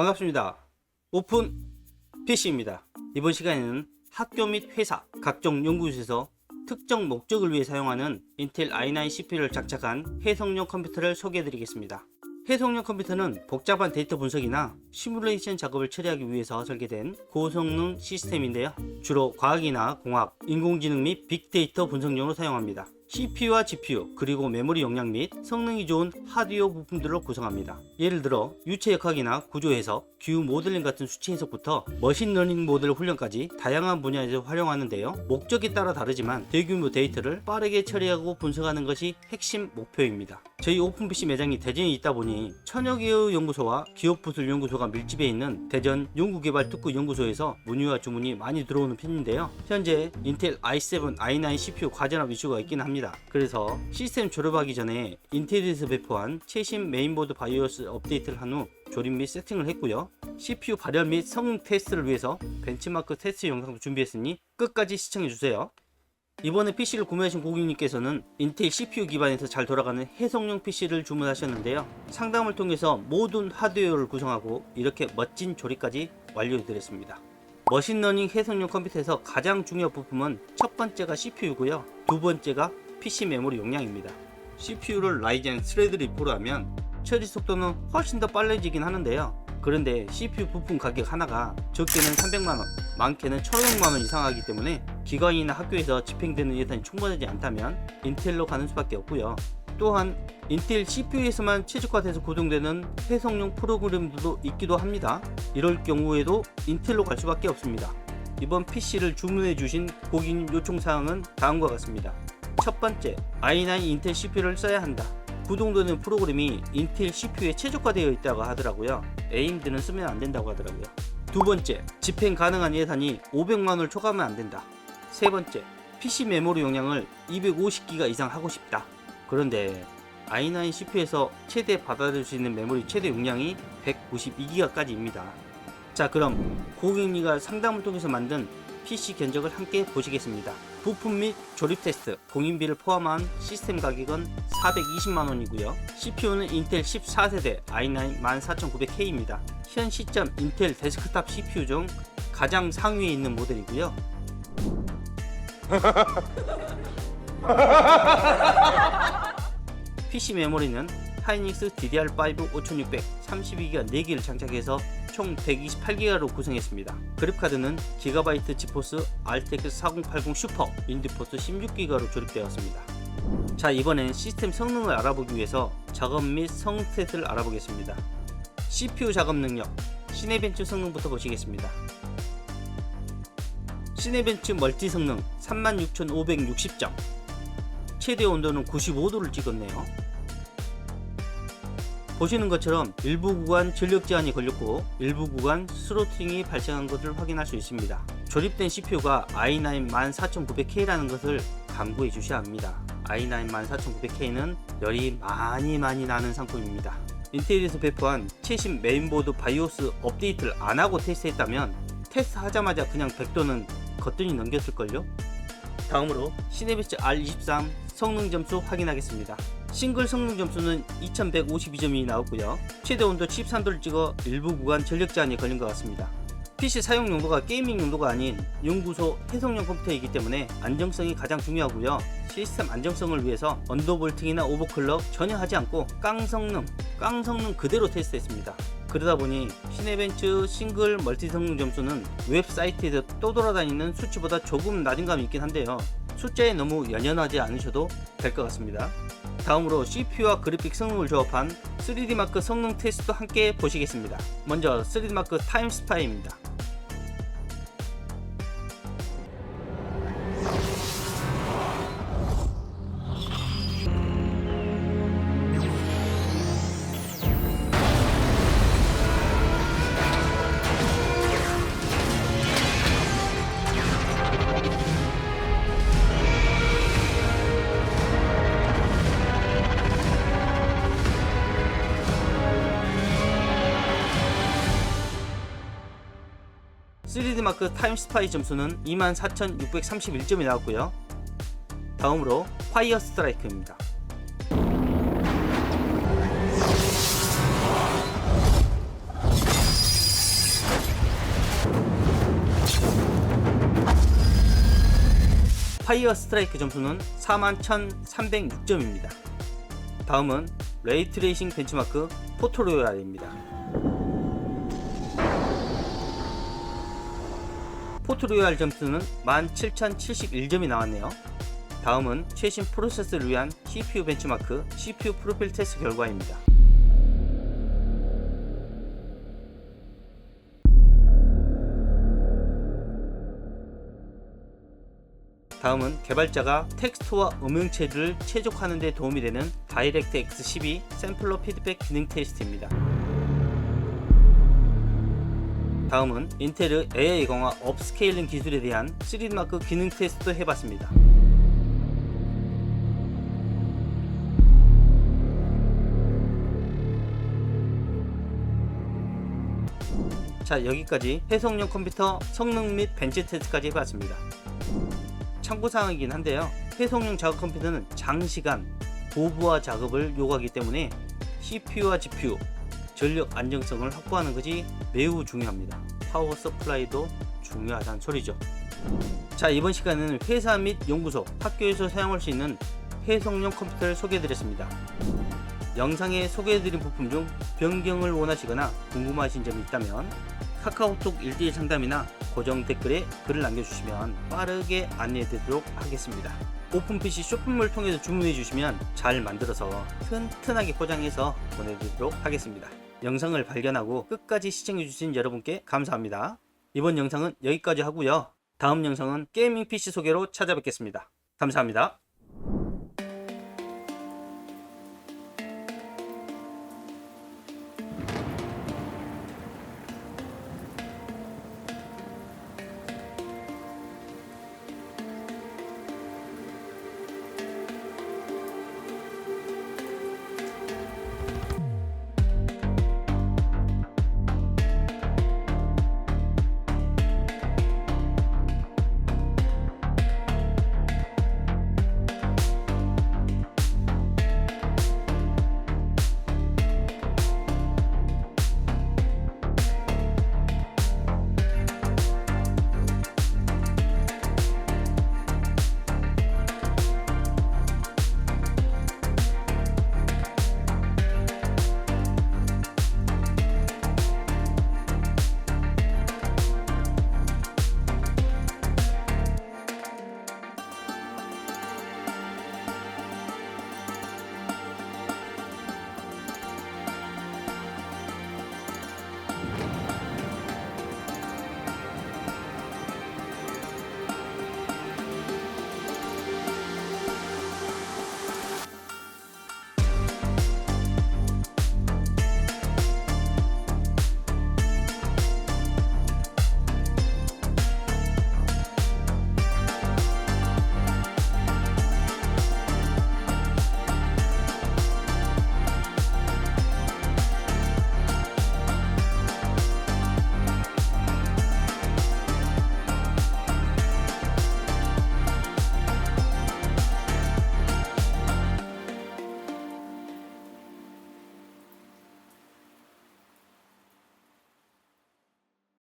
반갑습니다. 오픈 PC입니다. 이번 시간에는 학교 및 회사, 각종 연구소에서 특정 목적을 위해 사용하는 인텔 i9 CPU를 장착한 해성용 컴퓨터를 소개해 드리겠습니다. 해성용 컴퓨터는 복잡한 데이터 분석이나 시뮬레이션 작업을 처리하기 위해서 설계된 고성능 시스템인데요. 주로 과학이나 공학, 인공지능 및 빅데이터 분석용으로 사용합니다. CPU와 GPU, 그리고 메모리 용량 및 성능이 좋은 하드웨어 부품들로 구성합니다. 예를 들어 유체 역학이나 구조 해석, 기후 모델링 같은 수치 해석부터 머신러닝 모델 훈련까지 다양한 분야에서 활용하는데요. 목적에 따라 다르지만 대규모 데이터를 빠르게 처리하고 분석하는 것이 핵심 목표입니다. 저희 오픈PC 매장이 대전에 있다 보니 천여 개의 연구소와 기업 부설 연구소가 밀집해 있는 대전 연구개발 특구 연구소에서 문의와 주문이 많이 들어오는 편인데요. 현재 인텔 i7, i9 CPU 과전압 이슈가 있긴 합니다. 그래서 시스템 졸업하기 전에 인텔에서 배포한 최신 메인보드 바이오스 업데이트를 한 후 조립 및 세팅을 했고요. CPU 발열 및 성능 테스트를 위해서 벤치마크 테스트 영상도 준비했으니 끝까지 시청해주세요. 이번에 PC를 구매하신 고객님께서는 인텔 CPU 기반에서 잘 돌아가는 해성용 PC를 주문하셨는데요. 상담을 통해서 모든 하드웨어를 구성하고 이렇게 멋진 조립까지 완료해드렸습니다. 머신러닝 해성용 컴퓨터에서 가장 중요한 부품은 첫 번째가 CPU고요. 두 번째가 PC 메모리 용량입니다. CPU를 라이젠 스레드리포로 하면 처리 속도는 훨씬 더 빨라지긴 하는데요. 그런데 CPU 부품 가격 하나가 적게는 300만원, 많게는 1500만원 이상 하기 때문에 기관이나 학교에서 집행되는 예산이 충분하지 않다면 인텔로 가는 수밖에 없고요. 또한 인텔 CPU에서만 최적화돼서 구동되는 해석용 프로그램들도 있기도 합니다. 이럴 경우에도 인텔로 갈 수밖에 없습니다. 이번 PC를 주문해 주신 고객님 요청 사항은 다음과 같습니다. 첫 번째, i9 인텔 CPU를 써야 한다. 구동되는 프로그램이 인텔 CPU에 최적화되어 있다고 하더라고요. AMD는 쓰면 안 된다고 하더라고요. 두 번째, 집행 가능한 예산이 500만원을 초과하면 안 된다. 세 번째, PC 메모리 용량을 250기가 이상 하고 싶다. 그런데 i9 CPU에서 최대 받아들일 수 있는 메모리 최대 용량이 192기가까지입니다. 자, 그럼 고객님과 상담을 통해서 만든 PC 견적을 함께 보시겠습니다. 부품 및 조립 테스트, 공인비를 포함한 시스템 가격은 420만원이고요. CPU는 인텔 14세대 i9 14900K입니다. 현 시점 인텔 데스크탑 CPU 중 가장 상위에 있는 모델이고요. PC 메모리는 하이닉스 DDR5 5600 32기가 4개를 장착해서 총 128기가로 구성했습니다. 그래픽카드는 기가바이트 지포스 RTX 4080 슈퍼 윈드포스 16기가로 조립되었습니다. 자 이번엔 시스템 성능을 알아보기 위해서 작업 및 테스트를 알아보겠습니다. CPU 작업 능력 시네벤츠 성능부터 보시겠습니다. 시네벤츠 멀티 성능 36,560점 최대 온도는 95도를 찍었네요. 보시는 것처럼 일부 구간 전력 제한이 걸렸고 일부 구간 스로팅이 발생한 것을 확인할 수 있습니다. 조립된 CPU가 i9 14900K라는 것을 강구해 주셔야 합니다. i9 14900K는 열이 많이 많이 나는 상품입니다. 인텔에서 배포한 최신 메인보드 바이오스 업데이트를 안 하고 테스트했다면 테스트 하자마자 그냥 100도는 거뜬히 넘겼을걸요? 다음으로 시네비스 R23 성능 점수 확인하겠습니다. 싱글 성능 점수는 2152점이 나왔고요. 최대 온도 13도를 찍어 일부 구간 전력 제한이 걸린 것 같습니다. PC 사용 용도가 게이밍 용도가 아닌 연구소 해석용 컴퓨터이기 때문에 안정성이 가장 중요하고요. 시스템 안정성을 위해서 언더볼팅이나 오버클럭 전혀 하지 않고 깡 성능, 깡 성능 그대로 테스트했습니다. 그러다 보니 시네벤츠 싱글 멀티 성능 점수는 웹사이트에서 떠돌아다니는 수치보다 조금 낮은 감이 있긴 한데요. 숫자에 너무 연연하지 않으셔도 될 것 같습니다. 다음으로 CPU와 그래픽 성능을 조합한 3D 마크 성능 테스트도 함께 보시겠습니다. 먼저 3D 마크 타임 스파이입니다. 그 마크 타임 스파이 점수는 24,631점이 나왔고요. 다음으로 파이어 스트라이크입니다. 파이어 스트라이크 점수는 41,306점입니다. 다음은 레이트레이싱 벤치마크 포토로얄입니다. 포토로얄 점수는 17,071점이 나왔네요. 다음은 최신 프로세스를 위한 CPU 벤치마크 CPU 프로필 테스트 결과입니다. 다음은 개발자가 텍스트와 음영체를 최적화하는 데 도움이 되는 다이렉트 X12 샘플러 피드백 기능 테스트입니다. 다음은 인텔의 AI 강화 업스케일링 기술에 대한 3D 마크 기능 테스트도 해봤습니다. 자 여기까지 해석용 컴퓨터 성능 및 벤치 테스트까지 해봤습니다. 참고사항이긴 한데요. 해석용 작업 컴퓨터는 장시간 고부하 작업을 요구하기 때문에 CPU와 GPU, 전력 안정성을 확보하는 것이 매우 중요합니다. 파워 서플라이도 중요하다는 소리죠. 자 이번 시간에는 회사 및 연구소, 학교에서 사용할 수 있는 해석용 컴퓨터를 소개해드렸습니다. 영상에 소개해드린 부품 중 변경을 원하시거나 궁금하신 점이 있다면 카카오톡 1대1 상담이나 고정 댓글에 글을 남겨주시면 빠르게 안내해드리도록 하겠습니다. 오픈 PC 쇼핑몰 통해서 주문해 주시면 잘 만들어서 튼튼하게 포장해서 보내드리도록 하겠습니다. 영상을 발견하고 끝까지 시청해주신 여러분께 감사합니다. 이번 영상은 여기까지 하고요. 다음 영상은 게이밍 PC 소개로 찾아뵙겠습니다. 감사합니다.